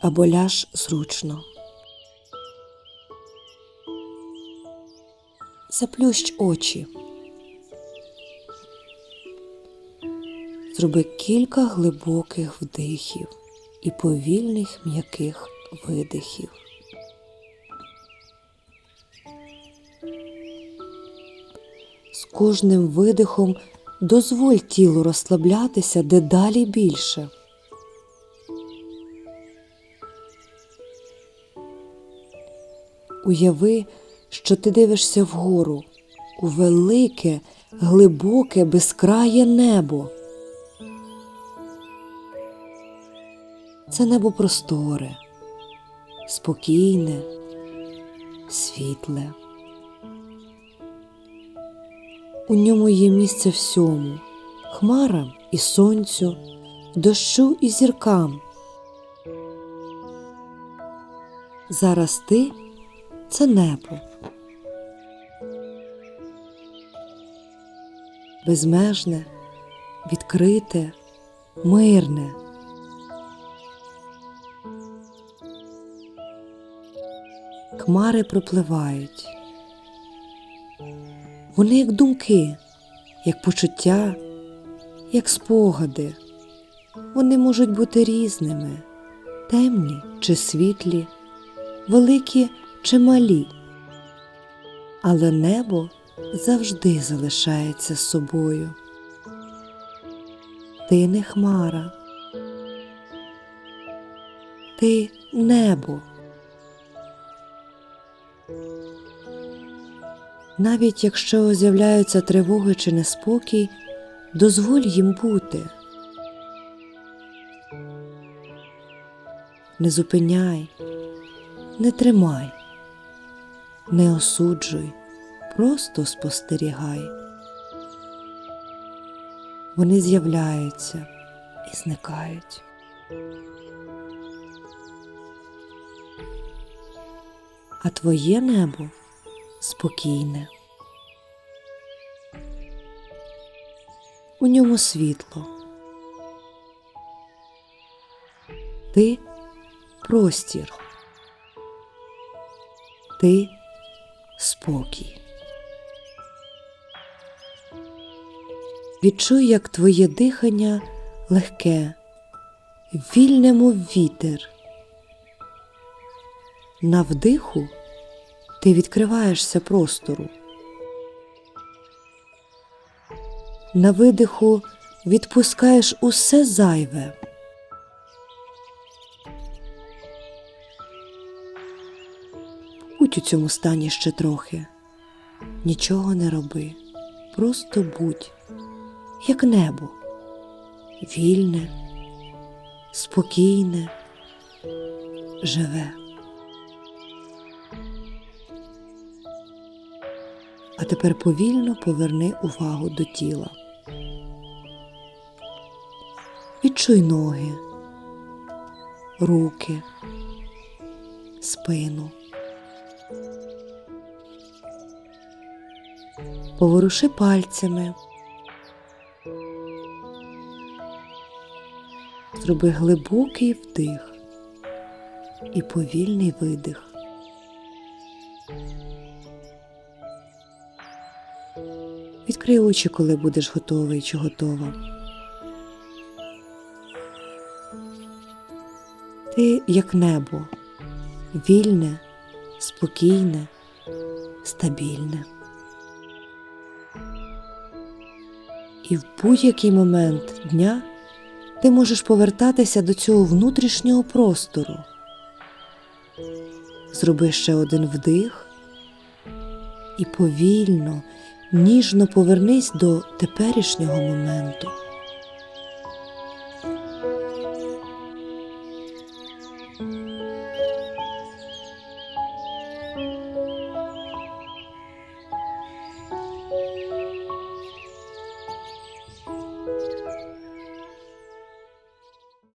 або ляж зручно. Заплющ очі. Зроби кілька глибоких вдихів і повільних м'яких видихів. З кожним видихом дозволь тілу розслаблятися дедалі більше. Уяви, що ти дивишся вгору у велике, глибоке, безкрає небо. Це небо просторе, спокійне, світле. У ньому є місце всьому хмарам і сонцю, дощу і зіркам. Зараз ти це небо. Безмежне, відкрите, мирне. Хмари пропливають. Вони як думки, як почуття, як спогади. Вони можуть бути різними, темні чи світлі, великі чи малі. Але небо завжди залишається собою. Ти не хмара. Ти небо. Навіть якщо з'являються тривоги чи неспокій, дозволь їм бути. Не зупиняй, не тримай, не осуджуй, просто спостерігай. Вони з'являються і зникають. А твоє небо спокійне. У ньому світло. Ти простір. Ти спокій. Відчуй, як твоє дихання легке, вільне, вітер. На вдиху ти відкриваєшся простору. На видиху відпускаєш усе зайве. Будь у цьому стані ще трохи. Нічого не роби, просто будь, як небо, вільне, спокійне, живе. А тепер повільно поверни увагу до тіла. Відчуй ноги, руки, спину. Поворуши пальцями. Зроби глибокий вдих і повільний видих. Відкрий очі, коли будеш готовий чи готова. Ти як небо, вільне, спокійне, стабільне. І в будь-який момент дня ти можеш повертатися до цього внутрішнього простору. Зроби ще один вдих і повільно, ніжно повернись до теперішнього моменту.